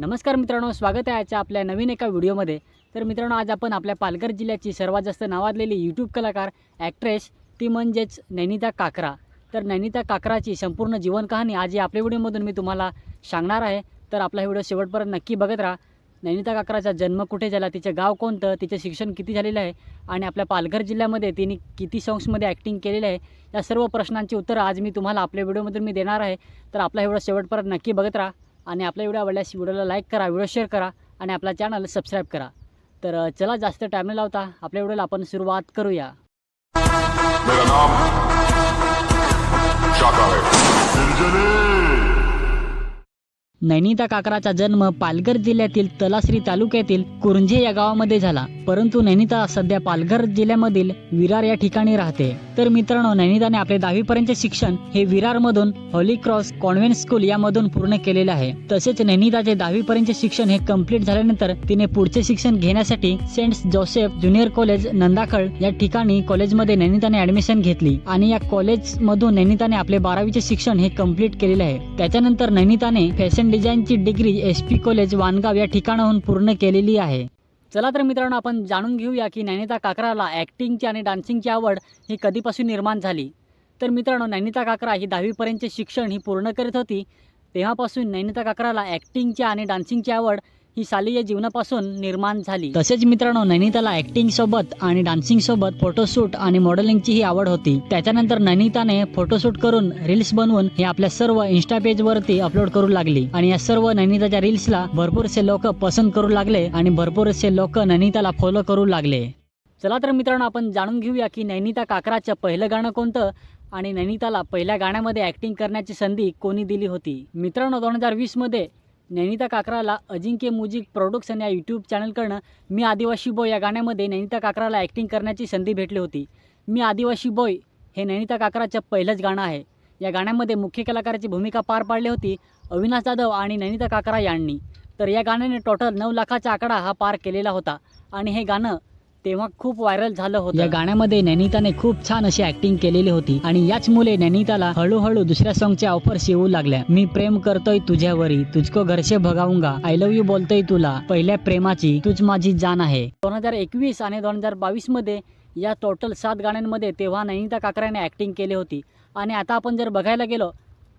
नमस्कार मित्रांनो स्वागत आहे आजच्या आपल्या नवीन एका व्हिडिओमध्ये. तर मित्रांनो आज आपण आपल्या पालघर जिल्ह्याची सर्वात जास्त नावाजलेली यूट्यूब कलाकार ॲक्ट्रेस ती म्हणजेच नैनिता काकरा. तर नैनिता काकराची संपूर्ण जीवनकहाणी आज या आपल्या व्हिडिओमधून मी तुम्हाला सांगणार आहे. तर आपला व्हिडिओ शेवटपर्यंत नक्की बघत राहा. नैनिता काकराचा जन्म कुठे झाला तिचं गाव कोणतं तिचं शिक्षण किती झालेलं आहे आणि आपल्या पालघर जिल्ह्यामध्ये तिने किती सॉंग्समध्ये ॲक्टिंग केलेलं आहे या सर्व प्रश्नांची उत्तरं आज मी तुम्हाला आपल्या व्हिडिओमधून मी देणार आहे. तर आपला व्हिडिओ शेवटपर्यंत नक्की बघत राहा. आणि आपला व्हिडिओ आवडल्यास व्हिडिओला लाईक करा व्हिडिओ शेअर करा आणि आपला चॅनल सबस्क्राईब करा. तर चला जास्त टाईम न लावता आपल्या व्हिडिओला आपण सुरुवात करूया. मेरा नाम है नैनिता काकराचा जन्म पालघर जिल्ह्यातील तलासरी तालुक्यातील कुरुंजे या गावामध्ये झाला. परंतु नैनिता सध्या पालघर जिल्ह्यामधील विरार या ठिकाणी राहते. तर मित्रांनो नैनिताने आपले दहावीपर्यंत शिक्षण हे विरारमधून हॉली क्रॉस कॉन्व्हेंट स्कूल यामधून पूर्ण केलेले आहे. तसेच नैनिताचे दहावीपर्यंत शिक्षण हे कंप्लीट झाल्यानंतर तिने पुढचे शिक्षण घेण्यासाठी Saint Joseph junior college Nandakhal या ठिकाणी कॉलेजमध्ये नैनिताने ऍडमिशन घेतली आणि या कॉलेज मधून नैनिताने आपले बारावीचे शिक्षण हे कंप्लीट केलेले आहे. त्याच्यानंतर नैनिताने fashion डिझाईनची degree S P college Vangaon या ठिकाणाहून पूर्ण केलेली आहे. चला तर मित्रांनो आपण जाणून घेऊया की नैनिता काकराला ॲक्टिंगची आणि डान्सिंगची आवड ही कधीपासून निर्माण झाली. तर मित्रांनो नैनिता काकरा ही दहावीपर्यंतचे शिक्षण ही पूर्ण करीत होती. तेव्हापासून नैनिता काकराला ॲक्टिंगची आणि डान्सिंगची आवड ही शालेय जीवनापासून निर्माण झाली. तसेच मित्रांनो नैनिताला ॲक्टिंग सोबत आणि डान्सिंग सोबत फोटोशूट आणि मॉडेलिंगची ही आवड होती. त्याच्यानंतर नैनिताने फोटोशूट करून रील्स बनवून हे आपल्या सर्व इन्स्टा पेज वरती अपलोड करू लागली. आणि या सर्व नैनिताच्या रील्सला भरपूरसे लोक पसंत करू लागले आणि भरपूरसे लोक नैनिताला फॉलो करू लागले. चला तर मित्रांनो आपण जाणून घेऊया की नैनिता काकराचं पहिलं गाणं कोणतं आणि नैनिताला पहिल्या गाण्यामध्ये ॲक्टिंग करण्याची संधी कोणी दिली होती? मित्रांनो दोन हजार वीसमध्ये नैनिता काकराला अजिंक्य म्युझिक प्रोडक्शन या यूट्यूब चॅनलकडनं मी आदिवासी बॉय या गाण्यामध्ये नैनिता काकराला ॲक्टिंग करण्याची संधी भेटली होती. मी आदिवासी बॉय हे नैनिता काकराचं पहिलंच गाणं आहे. या गाण्यामध्ये मुख्य कलाकाराची भूमिका पार पाडली होती अविनाश जाधव आणि नैनिता काकरा यांनी. तर या गाण्याने टोटल नऊ लाखाचा आकडा हा पार केलेला होता आणि हे गाणं तेव्हा खूप व्हायरल झालं होतं. या गाण्यामध्ये नैनिताने खूप छान अशी ऍक्टिंग केलेली होती आणि याच मुले नैनिताला हळूहळू दुसऱ्या सॉंगच्या ऑफर्स येऊ लागल्या. मी प्रेम करतोय तुझ्यावरी तुझको घरचे भगाऊंगा. आय लव्ह यू बोलतोय तुला पहिल्या प्रेमाची तुझ माझी जान आहे. दोन हजार एकवीस आणि दोन हजार बावीसमध्ये या टोटल सात गाण्यांमध्ये तेव्हा नैनिता काकराने ऍक्टिंग केली होती. आणि आता आपण जर बघायला गेलो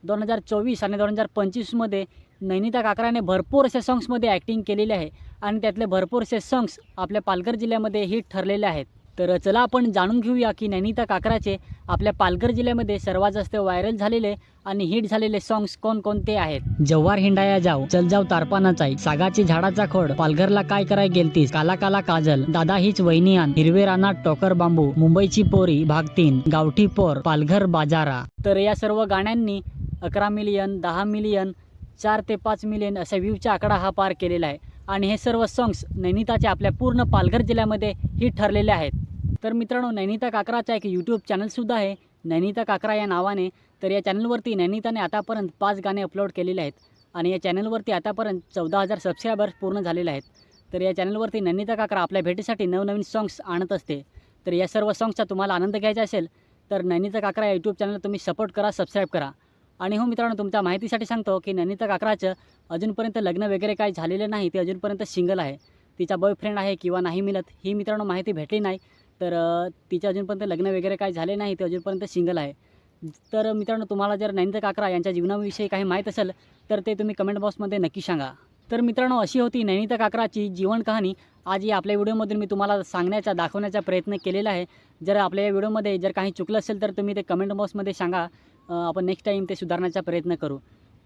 दोन हजार चोवीस आणि दोन हजार पंचवीसमध्ये नैनिता काकराने भरपूर अशा सॉंग्समध्ये ॲक्टिंग केलेली आहे. आणि त्यातले भरपूरसे सॉंग्स आपल्या पालघर जिल्ह्यामध्ये हिट ठरलेले आहेत. तर चला आपण जाणून घेऊया की नैनिता काकराचे आपल्या पालघर जिल्ह्यामध्ये सर्वात जास्त व्हायरल झालेले आणि हिट झालेले सॉंग्स कोणकोणते आहेत? जव्हार हिंडाया जाव चल जाव तारपाना चाई सागाची झाडाचा खोड पालघरला काय कराय गेलतीस? काला काला काजल दादा हीच वहिनी आण हिरवे रानात टोकर बांबू मुंबईची पोरी भाग तीन गावठी पोर पालघर बाजारा. तर या सर्व गाण्यांनी अकरा मिलियन दहा मिलियन चार ते पाच मिलियन असा व्ह्यूचा आकडा हा पार केलेला आहे. आणि हे सर्व सॉंग्स नैनिताचे आपल्या पूर्ण पालघर जिल्ह्यामध्ये हिट ठरलेले आहेत. तर मित्रांनो नैनिता काकराचा एक यूट्यूब चॅनलसुद्धा आहे. नैनिता काकरा या नावाने. तर या चॅनलवरती नैनिताने आतापर्यंत पाच गाणे अपलोड केलेले आहेत. आणि या चॅनलवरती आतापर्यंत चौदा हजार सबस्क्रायबर्स पूर्ण झालेले आहेत. तर या चॅनलवरती नैनिता काकरा आपल्या भेटीसाठी नवनवीन सॉंग्स आणत असते. तर या सर्व सॉंग्सचा तुम्हाला आनंद घ्यायचा असेल तर नैनिता काकरा या यूट्यूब चॅनलला तुम्ही सपोर्ट करा सबस्क्राईब करा. आणि हो मित्रांनो तुमच्या माहितीसाठी सांगतो की नैनिता काकराचं अजूनपर्यंत लग्न वगैरे काही झालेलं नाही. ते अजूनपर्यंत सिंगल आहे. तिचा बॉयफ्रेंड आहे किंवा नाही मिळत ही मित्रांनो माहिती भेटली नाही. तर तिच्या अजूनपर्यंत लग्न वगैरे काही झाले नाही. ते अजूनपर्यंत सिंगल आहे. तर मित्रांनो तुम्हाला जर नैनिता काकरा यांच्या जीवनाविषयी काही माहीत असेल तर ते तुम्ही कमेंट बॉक्समध्ये नक्की सांगा. तर मित्रांनो अशी होती नैनिता काकराची जीवन कहाणी. आज या आपल्या व्हिडिओमधून मी तुम्हाला सांगण्याचा दाखवण्याचा प्रयत्न केलेला आहे. जर आपल्या या व्हिडिओमध्ये जर काही चुकलं असेल तर तुम्ही ते कमेंट बॉक्समध्ये सांगा. आपण नेक्स्ट टाईम ते सुधारण्याचा प्रयत्न करू.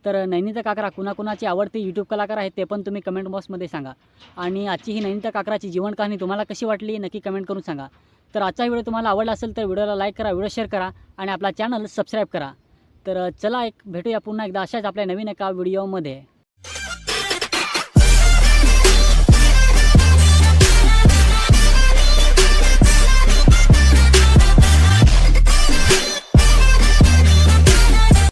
तर नैनिता काकरा कुणाकुणाची आवडती यूट्यूब कलाकार आहेत ते पण तुम्ही कमेंट बॉक्समध्ये सांगा. आणि आजची ही नैनिता काकराची जीवन कहाणी तुम्हाला कशी वाटली नक्की कमेंट करून सांगा. तर आजचा व्हिडिओ तुम्हाला आवडला असेल तर व्हिडिओला लाईक करा व्हिडिओ शेअर करा आणि आपला चॅनल सबस्क्राईब करा. तर चला एक भेटूया पुन्हा एकदा अशाच आपल्या नवीन एका व्हिडिओमध्ये